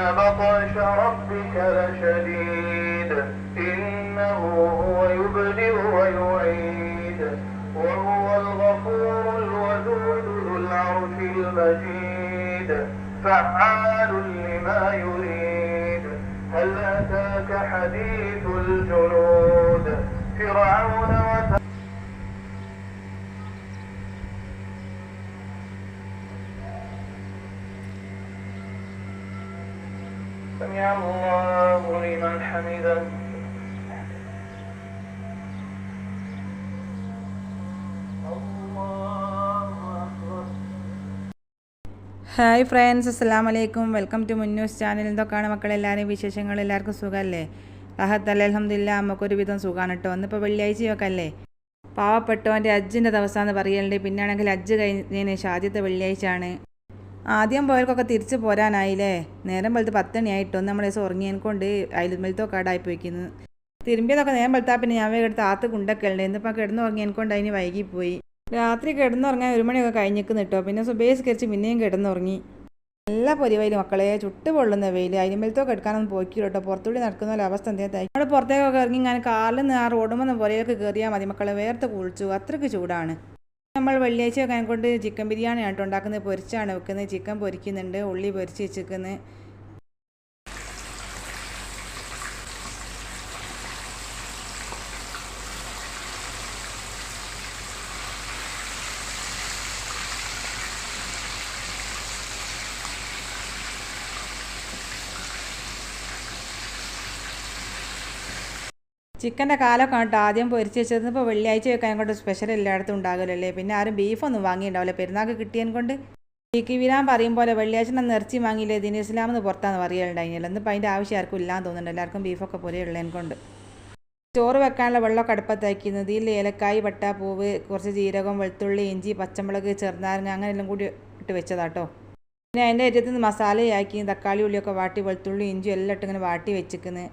بطش ربك لشديد. إنه هو يبدئ ويعيد. وهو الغفور الودود ذو العرش المجيد. فعال لما يريد. هل أتاك حديث الجنود؟ سمع الله لمن حمده الله أكبر hi friends അസ്സാം വലൈക്കും welcome to മുന്നൂസ് channel എന്തൊക്കെയാണ് മക്കളെല്ലാവരും വിശേഷങ്ങൾ എല്ലാവർക്കും സുഖമല്ലേ റഹത്ത് അല്ലേ അലഹമില്ല നമുക്കൊരു വിധം സുഖമാണ് കേട്ടോ ഇന്നിപ്പോൾ വെള്ളിയാഴ്ചയൊക്കെ അല്ലേ പാവപ്പെട്ടവൻ്റെ അജ്ജിൻ്റെ ദിവസമാണെന്ന് പറയലുണ്ട് പിന്നാണെങ്കിൽ അജ്ജ് കഴിഞ്ഞതിന് ശേഷം ആദ്യത്തെ വെള്ളിയാഴ്ചയാണ് ആദ്യം പോയവർക്കൊക്കെ തിരിച്ച് പോരാനായില്ലേ? നേരം വെളുത്ത് പത്തണിയായിട്ടോ? നമ്മൾ ദിവസം ഉറങ്ങിയതിനെക്കൊണ്ട് കൊണ്ട് അയലുമലത്തോ പോയിക്കുന്നു. തിരുമ്പിയതൊക്കെ നേരം വെളുത്താൽ പിന്നെ ഞാൻ എടുത്ത് ആത്ത് കുണ്ടൊക്കെയുണ്ട് ഇന്നിപ്പോൾ കിടന്നുറങ്ങിയതിനെ കൊണ്ട് അതിന് വൈകിപ്പോയി. രാത്രി കിടന്നുറങ്ങാൻ ഒരു മണിയൊക്കെ കഴിഞ്ഞിക്കുന്നു കേട്ടോ പിന്നെ സുബേസ് കരിച്ച് പിന്നെയും കിടന്നുറങ്ങി. നല്ല പൊരിവയിൽ മക്കളെ ചുട്ട് പൊള്ളുന്ന വെയിൽ അരിമലത്തോ എടുക്കാനൊന്നും പോയിക്കില്ല കേട്ടോ പുറത്തുകൂടി നടക്കുന്ന ഒരു അവസ്ഥ എന്തേതായി നമ്മൾ പുറത്തേക്കൊക്കെ ഇറങ്ങി ഞാൻ കാറിൽ നിന്ന് ആ റോഡുമെന്ന് പുരയൊക്കെ കയറിയാൽ മതി. മക്കളെ വേർത്ത് കുളിച്ചു. അത്രയ്ക്ക് ചൂടാണ്. നമ്മൾ വെള്ളിയാഴ്ച കൊണ്ട് ചിക്കൻ ബിരിയാണിയാണ് കേട്ടോ ഉണ്ടാക്കുന്നത്. പൊരിച്ചാണ് വെക്കുന്നത്. ചിക്കൻ പൊരിക്കുന്നുണ്ട്. ഉള്ളി പൊരിച്ച് വെച്ചിരിക്കുന്നത്. ചിക്കന്റെ കാലൊക്കെ കേട്ടോ ആദ്യം പൊരിച്ച് വെച്ചത് ഇപ്പോൾ വെള്ളിയാഴ്ച വെക്കാൻ കൊണ്ട് സ്പെഷ്യൽ എല്ലായിടത്തും ഉണ്ടാകില്ലല്ലേ? പിന്നെ ആരും ബീഫൊന്നും വാങ്ങിയിട്ടുണ്ടാവില്ല. പെരുന്നാൾക്ക് കിട്ടിയതിന് കൊണ്ട് ചിക്കി വീരാൻ പറയും പോലെ വെള്ളിയാഴ്ച ഞാൻ നിറച്ചി വാങ്ങിയില്ലേ? ഇസ്ലാമെന്ന് പുറത്താന്ന് പറയുകയുണ്ടായില്ല എന്നിപ്പോൾ അതിന്റെ ആവശ്യം ആർക്കും ഇല്ലാന്ന് തോന്നുന്നുണ്ട്. എല്ലാവർക്കും ബീഫൊക്കെ പോലെ ഉള്ളതിനെ കൊണ്ട്. ചോറ് വെക്കാനുള്ള വെള്ളമൊക്കെ അടുപ്പത്താക്കുന്നത് ഇതിൽ ഏലക്കായ് പട്ടാപ്പൂവ് കുറച്ച് ജീരകം വെളുത്തുള്ളി ഇഞ്ചി പച്ചമുളക് ചെറുനാരങ്ങ അങ്ങനെ എല്ലാം കൂടി ഇട്ട് വെച്ചതാട്ടോ. പിന്നെ അതിന്റെ അരിയത്ത് മസാലയാക്കി തക്കാളി ഉള്ളിയൊക്കെ വാട്ടി വെളുത്തുള്ളി ഇഞ്ചി എല്ലാം ഇട്ട് ഇങ്ങനെ വാട്ടി വെച്ചിരിക്കുന്നത്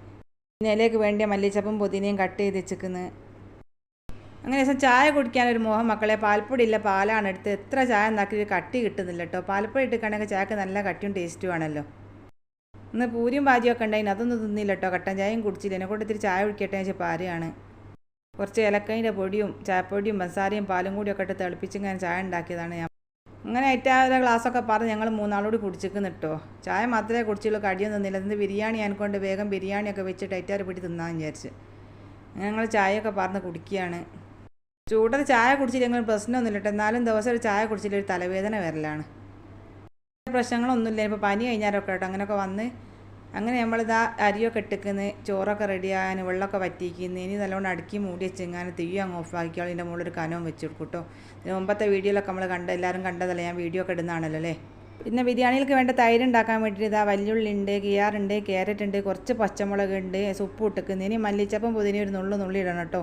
പിന്നെ വേണ്ടി മല്ലിച്ചപ്പും പുതിനയും കട്ട് ചെയ്ത് വെച്ചിരിക്കുന്നത് അങ്ങനെ ദിവസം ചായ കുടിക്കാനൊരു മോഹം. മക്കളെ പാൽപ്പൊടി ഇല്ല പാലാണ് എടുത്ത് എത്ര ചായ ഉണ്ടാക്കി കട്ടി കിട്ടുന്നില്ല കേട്ടോ പാൽപ്പൊടി ഇട്ടിക്കണമെങ്കിൽ ചായക്ക് നല്ല കട്ടിയും ടേസ്റ്റും ആണല്ലോ. ഇന്ന് പൂരിയും ഭാജിയൊക്കെ ഉണ്ടായിന്. അതൊന്നും തിന്നില്ല കേട്ടോ കട്ടൻ ചായയും കുടിച്ചില്ല. എന്നെ കൊണ്ട് ഇത്തിരി ചായ കുടിക്കട്ടെ വെച്ചാൽ പാരയാണ് കുറച്ച് ഇലക്കൈന്റെ പൊടിയും ചായപ്പൊടിയും മസാലയും പാലും കൂടിയൊക്കെ ഇട്ട് തിളപ്പിച്ച് ഇങ്ങനെ ചായ ഉണ്ടാക്കിയതാണ് ഞാൻ അങ്ങനെ അയറ്റാതെ ഗ്ലാസ്സൊക്കെ പറഞ്ഞ് ഞങ്ങൾ മൂന്നാളോട് കുടിച്ചിരിക്കുന്നു കേട്ടോ ചായ മാത്രമേ കുടിച്ചുള്ളൂ കടിയൊന്നും തിന്നില്ല. ഇന്ന് ബിരിയാണി കൊണ്ട് വേഗം ബിരിയാണിയൊക്കെ വെച്ചിട്ട് അയറ്റാറ് പിടി തിന്നാന്ന് വിചാരിച്ച്. ഞങ്ങൾ ചായയൊക്കെ പറഞ്ഞ് കുടിക്കുകയാണ്. ചൂടത്ത് ചായ കുടിച്ചില്ലെങ്കിൽ പ്രശ്നമൊന്നുമില്ല കേട്ടോ. എന്നാലും ദിവസം ഒരു ചായ കുടിച്ചില്ല ഒരു തലവേദന വരലാണ്. പ്രശ്നങ്ങളൊന്നുമില്ല ഇപ്പോൾ പനി കഴിഞ്ഞാലൊക്കെ കേട്ടോ അങ്ങനെയൊക്കെ വന്ന് അങ്ങനെ നമ്മളിതാ അരിയൊക്കെ ഇട്ടിക്കുന്നത് ചോറൊക്കെ റെഡിയാകാൻ വെള്ളമൊക്കെ വറ്റിക്കുന്നത് ഇനി നല്ലോണം അടുക്കി മൂടി വെച്ചെങ്ങാനും തീ അങ്ങ് ഓഫാക്കിയാൽ ഇതിന്റെ മുകളിൽ ഒരു കനവും വെച്ച് കൊടുക്കും കേട്ടോ ഇതിന് മുമ്പത്തെ വീഡിയോയിലൊക്കെ നമ്മൾ കണ്ട എല്ലാവരും കണ്ടതല്ലേ? ഞാൻ വീഡിയോ ഒക്കെ ഇടുന്നതാണല്ലോ അല്ലേ? പിന്നെ ബിരിയാണിയിലേക്ക് വേണ്ട തൈര് ഉണ്ടാക്കാൻ വേണ്ടിയിട്ട് ഇതാ വല്യുള്ളി ഉണ്ട് കിയാറുണ്ട് ക്യാരറ്റ് ഉണ്ട് കുറച്ച് പച്ചമുളക് ഉണ്ട് സുപ്പ് ഇട്ടിക്കുന്നത് ഇനി മല്ലിച്ചപ്പം പുതിന ഒരു നുള്ളു നുള്ളി ഇടണം കേട്ടോ.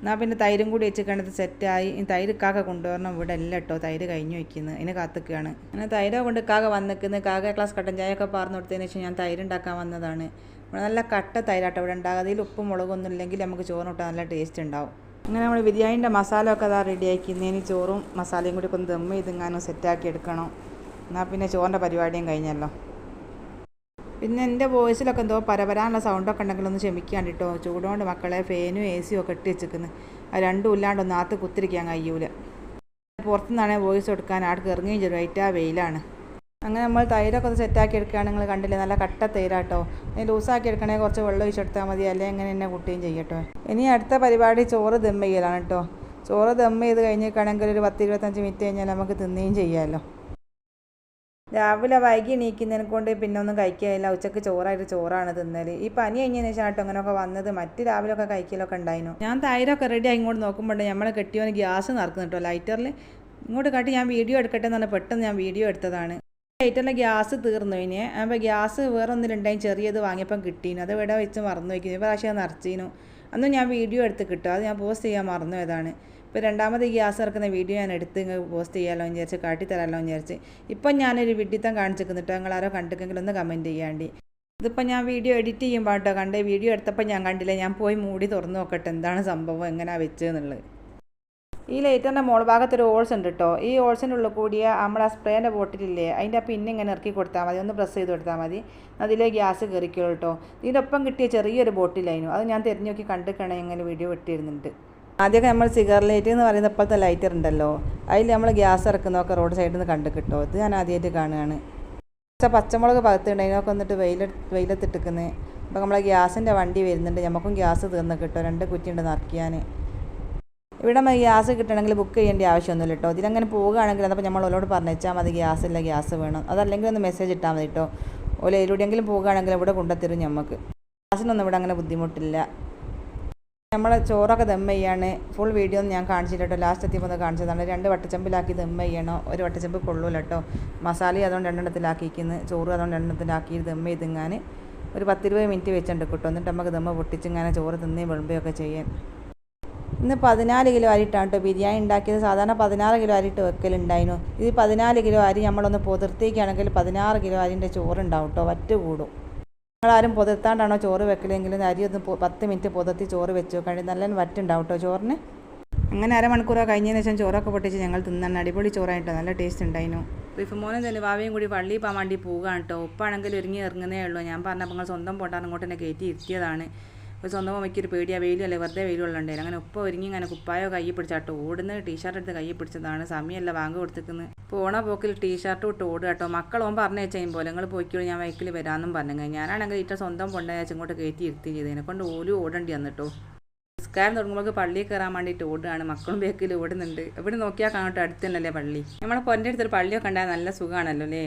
എന്നാൽ പിന്നെ തൈരും കൂടി വെച്ചിട്ട് സെറ്റായി. ഇനി തൈര് കാക്ക കൊണ്ടുവരണം ഇവിടെ എല്ലാം കേട്ടോ തൈര് കഴിഞ്ഞു വയ്ക്കുന്നത് അതിന് കാത്തിക്കുകയാണ് അങ്ങനെ തൈര കൊണ്ട് കാക്ക വന്നിക്കുന്നത് കാക്ക ക്ലാസ് കട്ടൻ ചായയൊക്കെ പറഞ്ഞു കൊടുത്തതിന് ശേഷം ഞാൻ തൈര് ഉണ്ടാക്കാൻ വന്നതാണ്. ഇവിടെ നല്ല കട്ട തൈരാട്ടോ ഇവിടെ ഉണ്ടാകും അതിൽ ഉപ്പും മുളകൊന്നും ഇല്ലെങ്കിൽ നമുക്ക് ചോറിനിട്ടാൽ നല്ല ടേസ്റ്റ് ഉണ്ടാവും. അങ്ങനെ നമ്മൾ ബിരിയാണിന്റെ മസാല ഒക്കെ അതാ റെഡിയാക്കുന്നതിന് ചോറും മസാലയും കൂടി ഒക്കെ ഒന്ന് ദമ്മ് ചെയ്തിങ്ങാനും സെറ്റാക്കി എടുക്കണം. എന്നാൽ പിന്നെ ചോറിന്റെ പരിപാടിയും കഴിഞ്ഞല്ലോ. പിന്നെ എന്റെ വോയിസിലൊക്കെ എന്തോ പരപരാനുള്ള സൗണ്ടൊക്കെ ഉണ്ടെങ്കിൽ ഒന്ന് ക്ഷമിക്കാൻ കേട്ടോ. ചൂടുകൊണ്ട് മക്കളെ ഫാനും എ സിയും ഒക്കെ ഇട്ട് ആ രണ്ടും ഇല്ലാണ്ട് ഒന്ന് ആത്ത് കുത്തിരിക്കാൻ കഴിയൂല. പുറത്തുനിന്നാണ് വോയിസ് കൊടുക്കാൻ ആൾക്ക് ഇറങ്ങുകയും ചെയ്തു. വൈറ്റ് ആ വെയിലാണ്. അങ്ങനെ നമ്മൾ തൈരൊക്കെ ഒന്ന് സെറ്റാക്കി എടുക്കുകയാണ്. നിങ്ങൾ കണ്ടില്ലേ? നല്ല കട്ട തൈരാട്ടോ. ഇനി ലൂസാക്കി എടുക്കണേ കുറച്ച് വെള്ളം ഒഴിച്ചെടുത്താൽ മതി. അല്ലെങ്കിൽ ഇങ്ങനെ എന്നെ കുട്ടിയും ചെയ്യട്ടോ ഇനി അടുത്ത പരിപാടി ചോറ് ദം ചെയ്യലാണ് കേട്ടോ. ചോറ് ദം ചെയ്ത് കഴിഞ്ഞിട്ടാണെങ്കിൽ ഒരു പത്ത് ഇരുപത്തഞ്ച് മിനിറ്റ് കഴിഞ്ഞാൽ നമുക്ക് തിന്നുകയും ചെയ്യാമല്ലോ രാവിലെ വൈകി എണീക്കുന്നതിനെ കൊണ്ട് പിന്നെ ഒന്നും കഴിക്കുകയില്ല. ഉച്ചയ്ക്ക് ചോറായിട്ട് ചോറാണ് തിന്നൽ ഈ പനി കഴിഞ്ഞതിന് ശേഷം ആട്ടോ അങ്ങനെയൊക്കെ വന്നത്. മറ്റ് രാവിലെയൊക്കെ കഴിക്കലൊക്കെ ഉണ്ടായിരുന്നു ഞാൻ തൈരൊക്കെ റെഡി ഇങ്ങോട്ട് നോക്കുമ്പോഴേ നമ്മളെ കെട്ടിയോന് ഗ്യാസ് നിറക്കുന്നു കേട്ടോ ലൈറ്ററിൽ ഇങ്ങോട്ട് കാട്ടി ഞാൻ വീഡിയോ എടുക്കട്ടെ എന്ന് പറഞ്ഞാൽ പെട്ടെന്ന് ഞാൻ വീഡിയോ എടുത്തതാണ്. ലൈറ്ററിലെ ഗ്യാസ് തീർന്നു ഇനി. അപ്പോൾ ഗ്യാസ് വേറെ ഒന്നിലുണ്ടായി ചെറിയത് വാങ്ങിയപ്പം കിട്ടീനു. അത് ഇവിടെ വെച്ച് മറന്നു വയ്ക്കുന്നു പക്ഷേ നിറച്ചീനു. അന്ന് ഞാൻ വീഡിയോ എടുത്ത് കിട്ടും. അത് ഞാൻ പോസ്റ്റ് ചെയ്യാൻ മറന്നു ഏതാണ് ഇപ്പോൾ രണ്ടാമത് ഗ്യാസ് ഇറക്കുന്ന വീഡിയോ ഞാൻ എടുത്ത് പോസ്റ്റ് ചെയ്യാമല്ലോ എന്ന് വിചാരിച്ച് കാട്ടിത്തരാമല്ലോ എന്ന് വിചാരിച്ച്. ഇപ്പം ഞാനൊരു വിഡിത്തം നിങ്ങൾ ആരോ കണ്ടിട്ടെങ്കിൽ ഒന്ന് കമന്റ് ചെയ്യാണ്ടി. ഇതിപ്പോൾ ഞാൻ വീഡിയോ എഡിറ്റ് ചെയ്യുമ്പോൾ കേട്ടോ കണ്ടേ വീഡിയോ എടുത്തപ്പോൾ ഞാൻ കണ്ടില്ല ഞാൻ പോയി മൂടി തുറന്ന് നോക്കട്ടെ എന്താണ് സംഭവം എങ്ങനെയാണ് വെച്ചതെന്നുള്ളത് ഈ ലൈറ്ററിന്റെ മോൾ ഭാഗത്തൊരു ഹോൾസ് ഉണ്ട് കേട്ടോ. ഈ ഹോൾസിന്റെ ഉള്ളിൽ കൂടിയ നമ്മളെ സ്പ്രേന്റെ ബോട്ടിലില്ലേ അതിന്റെ പിന്നെ ഇങ്ങനെ ഇറക്കി കൊടുത്താൽ മതി. ഒന്ന് പ്രസ് ചെയ്ത് കൊടുത്താൽ മതി. അതിലെ ഗ്യാസ് കയറിക്കുള്ളൂ കേട്ടോ. ഇതിന്റെ ഒപ്പം കിട്ടിയ ചെറിയൊരു ബോട്ടിലായിരുന്നു. അത് ഞാൻ തിരഞ്ഞു നോക്കി കണ്ടിക്കണേ ഇങ്ങനെ വീഡിയോ ഇട്ടിരുന്നുണ്ട് ആദ്യമൊക്കെ നമ്മൾ സിഗർ ലൈറ്റ് എന്ന് പറയുന്ന ഇപ്പോഴത്തെ ലൈറ്റർ ഉണ്ടല്ലോ. അതിൽ നമ്മൾ ഗ്യാസ് ഇറക്കുന്നതൊക്കെ റോഡ് സൈഡിൽ നിന്ന് കണ്ട് കിട്ടുമോ ഇത് ഞാൻ ആദ്യമായിട്ട് കാണുകയാണ്. പക്ഷേ പച്ചമുളക് പകത്തുണ്ട് അതിനൊക്കെ വന്നിട്ട് വെയില വെയിലത്തിട്ടിക്കുന്നത് അപ്പോൾ നമ്മളെ ഗ്യാസിന്റെ വണ്ടി വരുന്നുണ്ട്. നമുക്കും ഗ്യാസ് തീർന്ന് കിട്ടും. രണ്ട് കുറ്റിയുണ്ട് നിറയ്ക്കാൻ ഇവിടെ നമ്മൾ ഗ്യാസ് കിട്ടണമെങ്കിൽ ബുക്ക് ചെയ്യേണ്ട ആവശ്യമൊന്നുമില്ല കേട്ടോ. ഇതിലങ്ങനെ പോവുകയാണെങ്കിൽ അതപ്പോൾ നമ്മൾ ഓലോട് പറഞ്ഞാൽ മതി ഗ്യാസ് ഇല്ല ഗ്യാസ് വേണം. അതല്ലെങ്കിൽ ഒന്ന് മെസ്സേജ് ഇട്ടാൽ മതി കേട്ടോ. ഓല എവിടെയെങ്കിലും പോവുകയാണെങ്കിൽ ഇവിടെ കൊണ്ടുത്തരും നമുക്ക് ഗ്യാസിനൊന്നും ഇവിടെ അങ്ങനെ ബുദ്ധിമുട്ടില്ല. നമ്മളെ ചോറൊക്കെ ദം ചെയ്യാണ്. ഫുൾ വീഡിയോ ഒന്നും ഞാൻ കാണിച്ചില്ല ലാസ്റ്റ് എത്തിയപ്പോൾ ഒന്ന് കാണിച്ചതാണ്. രണ്ട് വട്ടച്ചമ്പിലാക്കി ദം ചെയ്യണോ. ഒരു വട്ടച്ചമ്പ് കൊള്ളൂല കേട്ടോ മസാല അതുകൊണ്ട് രണ്ടെണ്ണത്തിലാക്കിയിരിക്കുന്നു ചോറ് അതുകൊണ്ട് രണ്ടെണ്ണത്തിലാക്കി ദം ചെയ്തിങ്ങാൻ ഒരു പത്തിരുപത് മിനിറ്റ് വെച്ചിട്ടുണ്ട് കേട്ടോ. എന്നിട്ട് നമുക്ക് ദമ്മ പൊട്ടിച്ചിങ്ങനെ ചോറ് തിന്നേ വിളമ്പുകയൊക്കെ ചെയ്യാൻ. ഇന്ന് പതിനാല് കിലോ അരിയിട്ടാണ് കേട്ടോ ബിരിയാണി ഉണ്ടാക്കിയത് സാധാരണ പതിനാറ് കിലോ അരിയിട്ട് വെക്കലുണ്ടായിരുന്നു. ഇത് പതിനാല് കിലോ അരി നമ്മളൊന്ന് പൊതിർത്തേക്കാണെങ്കിൽ പതിനാറ് കിലോ അരിന്റെ ചോറുണ്ടാവും കേട്ടോ വറ്റ് കൂടും. നിങ്ങളാരും പുതത്താണ്ടാണോ ചോറ് വെക്കലെങ്കിലും അരി ഒന്ന് പത്ത് മിനിറ്റ് പുതത്തി ചോറ് വെച്ചു. കഴിഞ്ഞ് നല്ല വറ്റുണ്ടാവും കേട്ടോ ചോറിന്? അങ്ങനെ അരമണിക്കൂറോ കഴിഞ്ഞതിന് ശേഷം ചോറൊക്കെ പൊട്ടിച്ച് ഞങ്ങൾ തിന്നാണ്. അടിപൊളി ചോറായിട്ടോ. നല്ല ടേസ്റ്റ് ഉണ്ടായിരുന്നു റിഫുമോനും തന്നെ വാവയും കൂടി പള്ളി പോകാൻ വേണ്ടി പോവുകയാണ് കേട്ടോ ഉപ്പാണെങ്കിൽ ഒരുങ്ങി ഇറങ്ങുന്നേ ഉള്ളൂ. ഞാൻ പറഞ്ഞപ്പോൾ നിങ്ങൾ സ്വന്തം പോട്ടാണ് ഇങ്ങോട്ട് തന്നെ കയറ്റി ഇരുത്തിയതാണ്. ഇപ്പോൾ സ്വന്തം അമ്മയ്ക്കൊരു പേടിയാ വെയിലല്ലേ വെറുതെ വെയിലുള്ളണ്ടേ അങ്ങനെ ഉപ്പ ഒരുങ്ങി ഇങ്ങനെ കുപ്പായോ കൈ പിടിച്ചാട്ടോ. ഓടുന്ന ടീഷർട്ട് എടുത്ത് കൈ പിടിച്ചതാണ്. സമയമല്ല വാങ്ങ് കൊടുത്തിരിക്കുന്നത് പോണ പോക്കിൽ ടീഷർട്ട് ഇട്ട് ഓടുക കേട്ടോ. മക്കളോൻ പറഞ്ഞു വെച്ചാൽ പോലെ നിങ്ങൾ പോയിക്കോളൂ ഞാൻ വൈക്കിൽ വരാമെന്നും പറഞ്ഞു ഞാനാണെങ്കിൽ ഇറ്റ സ്വന്തം കൊണ്ടുപോയാൽ ഇങ്ങോട്ട് കയറ്റി ഇരുത്തി ചെയ്തതിനെ കൊണ്ട് ഓലും ഓടേണ്ടി വന്നിട്ടോ. നിസ്കാരം തുടങ്ങുമ്പോൾ പള്ളിയിൽ കയറാൻ വേണ്ടിയിട്ട് ഓടുകയാണ്. മക്കളും ബേക്കിൽ ഓടുന്നുണ്ട്. ഇവിടെ നോക്കിയാൽ കാണട്ടെ അടുത്ത് തന്നെയല്ലേ പള്ളി. നമ്മളെ പൊന്റെ അടുത്തൊരു പള്ളിയൊക്കെ ഉണ്ടായാൽ നല്ല സുഖമാണല്ലോ അല്ലേ?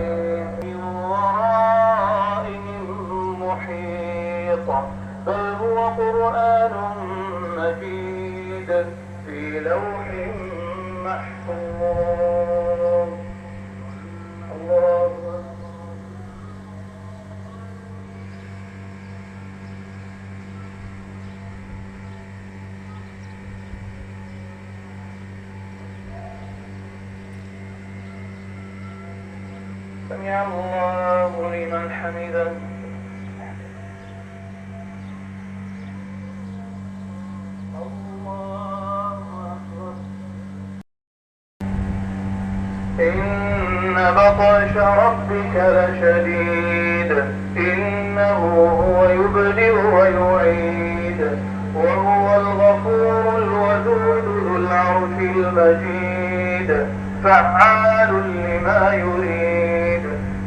سمع الله لمن حمده. إن بطش ربك لشديد. إنه هو يبدئ ويعيد. وهو الغفور الودود ذو العرش المجيد. فعال لما يريد.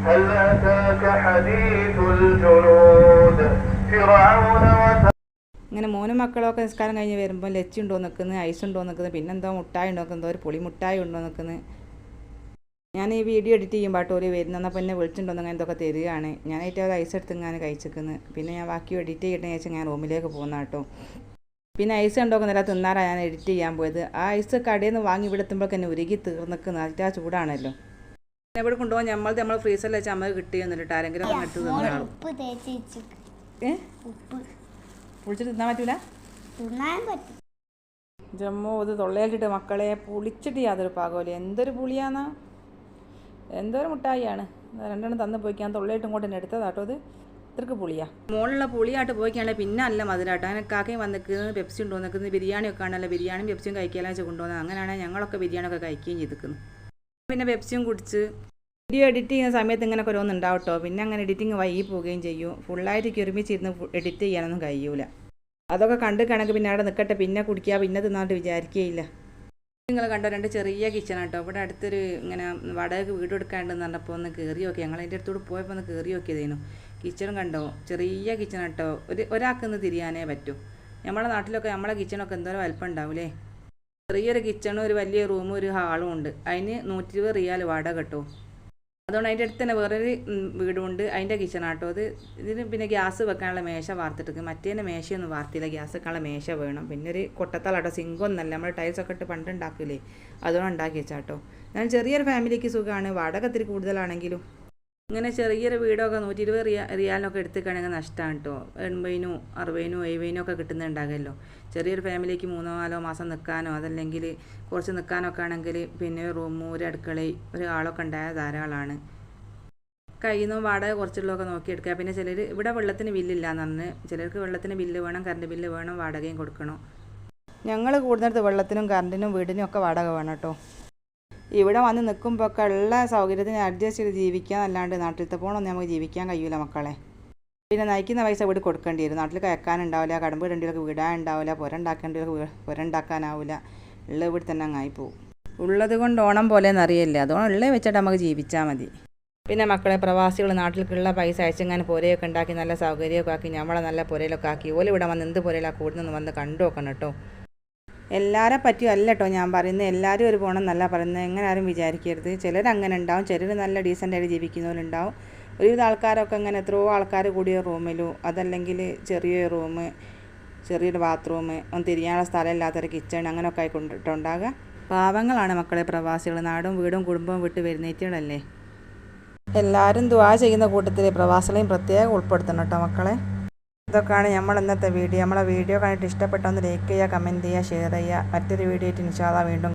هل أتاك حديث الجنود فرعون وثمود ഇങ്ങനെ മോനും മക്കളൊക്കെ നിസ്കാരം കഴിഞ്ഞ് വരുമ്പോൾ ലച്ചി ഉണ്ടോ നിൽക്കുന്നത് ഐസ് ഉണ്ടോ നിൽക്കുന്നത് പിന്നെന്തോ മുട്ടായി ഉണ്ടോ എന്തോ ഒരു പുളി മുട്ടായി ഉണ്ടോ നിൽക്കുന്നത് ഞാൻ ഈ വീഡിയോ എഡിറ്റ് ചെയ്യുമ്പോൾ ആട്ടോ ഒരു വരുന്നപ്പോൾ എന്നെ വിളിച്ചിട്ടുണ്ടോ അങ്ങനെ എന്തൊക്കെ തരികയാണ് ഞാനായിട്ട് ഒരു ഐസ് എടുത്ത് ഇങ്ങനെ കഴിച്ചിരിക്കുന്നത് പിന്നെ ഞാൻ ബാക്കി എഡിറ്റ് ചെയ്യട്ടെ വെച്ചാൽ ഞാൻ റൂമിലേക്ക് പോകുന്ന കേട്ടോ പിന്നെ ഐസ് ഉണ്ടോക്കെ നേരെ തിന്നാറാണ് ഞാൻ എഡിറ്റ് ചെയ്യാൻ പോയത് ആ ഐസ് കടയിൽ നിന്ന് വാങ്ങി ഇവിടെ എത്തുമ്പോഴേക്ക് എന്നെ ഉരുകി തീർന്നിക്കുന്നത് അതിൻ്റെ ആ ചൂടാണല്ലോ പിന്നെ ഇവിടെ കൊണ്ടുപോകാൻ നമ്മൾ നമ്മൾ ഫ്രീസറിൽ വെച്ച് അമ്മ കിട്ടി എന്നിട്ട് ആരെങ്കിലും എടുത്ത് തിന്നാളും? പൊളിച്ചിട്ട് തിന്നാൻ പറ്റൂല? ജമ്മു ഇത് തൊള്ളയിലിട്ട് മക്കളെ പുളിച്ചിട്ട് യാതൊരു പാകമില്ല എന്തൊരു പുളിയാന്നാ? എന്തൊരു മുട്ടായിയാണ്? രണ്ടെണ്ണം തന്നു പോയിക്കാൻ തൊള്ളയിട്ട് ഇങ്ങോട്ട് തന്നെ എടുത്തതാട്ടോ അത് ഇത്രക്ക് പുളിയാ. മുകളിലുള്ള പുളിയായിട്ട് പോയിക്കാണെങ്കിൽ പിന്നെ അല്ല മധുരാട്ടോ. അങ്ങനെ കാക്കയും വന്നിക്കുന്നത് പെപ്സി ഉണ്ടോ നിൽക്കുന്നത് ബിരിയാണി ഒക്കെ ആണല്ലോ. ബിരിയാണിയും പെപ്സിയും കഴിക്കാനും വെച്ച് കൊണ്ടുപോകുന്നത് അങ്ങനെയാണെങ്കിൽ ഞങ്ങളൊക്കെ ബിരിയാണി ഒക്കെ കഴിക്കുകയും ചെയ്തിരിക്കുന്നു പിന്നെ പെപ്സിയും കുടിച്ച്. വീഡിയോ എഡിറ്റ് ചെയ്യുന്ന സമയത്ത് ഇങ്ങനെ ഉണ്ടാവും കേട്ടോ പിന്നെ അങ്ങനെ എഡിറ്റിങ് വൈകി പോവുകയും ചെയ്യും. ഫുള്ളായിട്ട് ഒരുമിച്ചിരുന്ന് എഡിറ്റ് ചെയ്യാനൊന്നും കഴിയൂല. അതൊക്കെ കണ്ട് കണക്ക് പിന്നെ അവിടെ നിൽക്കട്ടെ പിന്നെ കുടിക്കുക പിന്നെ തിന്നാണ്ട് വിചാരിക്കുകയില്ല നിങ്ങൾ കണ്ടോ രണ്ട് ചെറിയ കിച്ചൺ കേട്ടോ ഇവിടെ അടുത്തൊരു ഇങ്ങനെ വാടകയ്ക്ക് വീട് എടുക്കാണ്ട് പറഞ്ഞപ്പോൾ ഒന്ന് കയറി നോക്കി. ഞങ്ങൾ അതിന്റെ അടുത്തോട് പോയപ്പോൾ ഒന്ന് കയറി നോക്കിയതേനു. കിച്ചണും കണ്ടോ? ചെറിയ കിച്ചൺ കേട്ടോ ഒരു ഒരാൾക്ക് ഒന്ന് തിരിയാനേ പറ്റൂ. നമ്മളെ നാട്ടിലൊക്കെ നമ്മളെ കിച്ചണൊക്കെ എന്തോരം വലിപ്പം ഉണ്ടാവില്ലേ ചെറിയൊരു കിച്ചണും ഒരു വലിയ റൂമും ഒരു ഹാളും ഉണ്ട്. അതിന് നൂറ്റി ഇരുപത് റിയാൽ വാടക കേട്ടോ. അതുകൊണ്ട് അതിന്റെ അടുത്ത് തന്നെ വേറൊരു വീടുമുണ്ട്. അതിന്റെ കിച്ചണാട്ടോ അത്. ഇതിന് പിന്നെ ഗ്യാസ് വെക്കാനുള്ള മേശ വാർത്തിട്ട് മറ്റേന്റെ മേശയൊന്നും വാർത്തില്ല ഗ്യാസ് വെക്കാനുള്ള മേശ വേണം. പിന്നെ ഒരു കൊട്ടത്താളാട്ടോ. സിങ്കൊന്നല്ല. നമ്മൾ ടൈൽസ് ഒക്കെ ഇട്ട് പണ്ട് ഉണ്ടാക്കില്ലേ അതുകൊണ്ട് ഉണ്ടാക്കി വെച്ചാട്ടോ. ഞാൻ ചെറിയൊരു ഫാമിലിക്ക് സുഖമാണ്. വാടക ഇത്തിരി കൂടുതലാണെങ്കിലും. ഇങ്ങനെ ചെറിയൊരു വീടൊക്കെ നൂറ്റി ഇരുപത് റിയാ റിയാലിനൊക്കെ എടുത്തിക്കണമെങ്കിൽ നഷ്ടമാണ് കേട്ടോ എൺപതിനോ അറുപതിനോ എഴുപതിനോ ഒക്കെ കിട്ടുന്നുണ്ടാകുമല്ലോ ചെറിയൊരു ഫാമിലിക്ക് മൂന്നോ നാലോ മാസം നിൽക്കാനോ അതല്ലെങ്കിൽ കുറച്ച് നിൽക്കാനൊക്കെ ആണെങ്കിൽ പിന്നെ റൂം ഒരു അടുക്കള ഒരു ആളൊക്കെ ഉണ്ടായ ധാരാളമാണ്. കയ്യിൽ നിന്നും വാടക കുറച്ചുള്ളതൊക്കെ നോക്കിയെടുക്കുക. പിന്നെ ചിലർ ഇവിടെ വെള്ളത്തിന് ബില്ലില്ല എന്ന് പറഞ്ഞ് ചിലർക്ക് വെള്ളത്തിന് ബില്ല് വേണം കറണ്ട് ബില്ല് വേണം വാടകയും കൊടുക്കണം. ഞങ്ങൾ കൂടുന്നിടത്ത് വെള്ളത്തിനും കറണ്ടിനും വീടിനും ഒക്കെ വാടക വേണം കേട്ടോ ഇവിടെ വന്ന് നിൽക്കുമ്പോൾ ഒക്കെ ഉള്ള സൗകര്യത്തിന് അഡ്ജസ്റ്റ് ചെയ്ത് ജീവിക്കാൻ അല്ലാണ്ട് നാട്ടിലത്തെ പോകണമെന്ന് നമുക്ക് ജീവിക്കാൻ കഴിയൂല മക്കളെ. പിന്നെ നയിക്കുന്ന പൈസ ഇവിടെ കൊടുക്കേണ്ടി വരും നാട്ടിൽ കയക്കാനുണ്ടാവില്ല കടമ്പ് ഇടേണ്ടിയൊക്കെ വീടാനുണ്ടാവില്ല പുര ഉണ്ടാക്കേണ്ടിയൊക്കെ പുര ഉണ്ടാക്കാനാവില്ല. ഉള്ള ഇവിടെ തന്നെ അങ്ങായി പോകും ഉള്ളത് കൊണ്ട് ഓണം പോലെ എന്നറിയില്ല അതുകൊണ്ട് ഉള്ളേ വെച്ചിട്ട് നമുക്ക് ജീവിച്ചാൽ മതി. പിന്നെ മക്കളെ പ്രവാസികൾ നാട്ടിലേക്കുള്ള പൈസ അയച്ചെങ്ങനെ പുരയൊക്കെ ഉണ്ടാക്കി നല്ല സൗകര്യമൊക്കെ ആക്കി നമ്മളെ നല്ല പുരയിലൊക്കെ ആക്കി ഓലിവിടെ വന്ന് എന്ത് പുരയിലാണ് കൂടുതൽ വന്ന് കണ്ടു നോക്കണം കേട്ടോ. എല്ലാരെ പറ്റിയും അല്ല കേട്ടോ ഞാൻ പറയുന്നത്. എല്ലാവരും ഒരു ഗുണം എന്നല്ല പറയുന്നത്. എങ്ങനെ ആരും വിചാരിക്കരുത്. ചിലർ അങ്ങനെ ഉണ്ടാവും. ചിലർ നല്ല ഡീസന്റായിട്ട് ജീവിക്കുന്നവരുണ്ടാവും. ഒരുവിധ ആൾക്കാരൊക്കെ അങ്ങനെ എത്രയോ ആൾക്കാർ കൂടിയ റൂമിലോ അതല്ലെങ്കിൽ ചെറിയൊരു റൂം ചെറിയൊരു ബാത്റൂം ഒന്ന് തിരിയാനുള്ള സ്ഥലമില്ലാത്തൊരു കിച്ചൺ അങ്ങനെയൊക്കെ ആയിക്കൊണ്ടിട്ടുണ്ടാകുക പാവങ്ങളാണ് മക്കളെ പ്രവാസികൾ നാടും വീടും കുടുംബവും വിട്ട് വരുന്നേറ്റുകളല്ലേ എല്ലാവരും ദുവാ ചെയ്യുന്ന കൂട്ടത്തിൽ പ്രവാസികളെയും പ്രത്യേകം ഉൾപ്പെടുത്തണം കേട്ടോ മക്കളെ. ഇതൊക്കെയാണ് നമ്മൾ ഇന്നത്തെ വീഡിയോ. നമ്മളെ വീഡിയോ കണ്ടിട്ട് ഇഷ്ടപ്പെട്ടൊന്ന് ലൈക്ക് ചെയ്യുക കമന്റ് ചെയ്യുക ഷെയർ ചെയ്യുക. മറ്റൊരു വീഡിയോ ആയിട്ട് ഇൻഷാല്ല വീണ്ടും